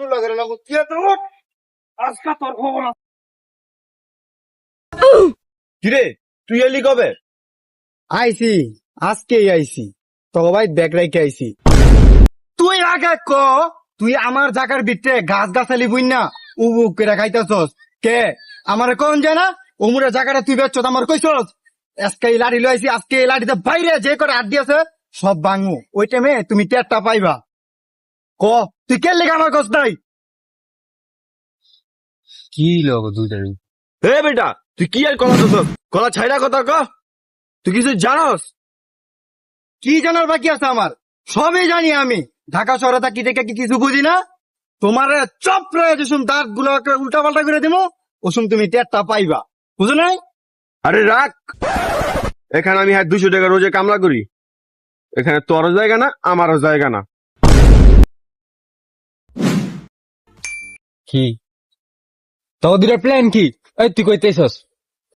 তুই লাগে না কি তো আজকে তোর খবর কিরে তুই এলি কবে? আইছি আজকেই আইছি। তো ভাই ব্যাগ রেখে আইছি। তুই আগে ক তুই আমার জায়গার ভিতরে গাছ গাছালি বুই না উবু করে খাইতেছস। কে? আমার কোন জানা? উমুরে জায়গাটা তুই বেচছ আমার কইছস? আজকে এই লাঠি লইছি আজকে এই লাঠিতে বাইরে যে করে আট দিয়েছে সব ভাঙু ওই টাইমে তুমি টেরটা পাইবা। ক তুই কে লেগে আমার কষ্ট নাই? কি লোক দুইটার হে বেটা তুই কি আর কলা দোস কলা ছাইরা কথা ক। তুই কিছু জানস? কি জানার বাকি আছে আমার? সবই জানি আমি। ঢাকা শহরে থাকি দেখে কি কিছু বুঝি না? তোমার চপ রয়েছে শুন দাঁতগুলো উল্টা পাল্টা করে দেবো ওসুম তুমি টেরটা পাইবা। বুঝো নাই? আরে রাখ! এখানে আমি হ্যাঁ দুশো টাকা রোজে কামলা করি। এখানে তোরও জায়গা না আমারও জায়গা না। কি? তো দুটার প্ল্যান কি? এই তুই কইতেছস।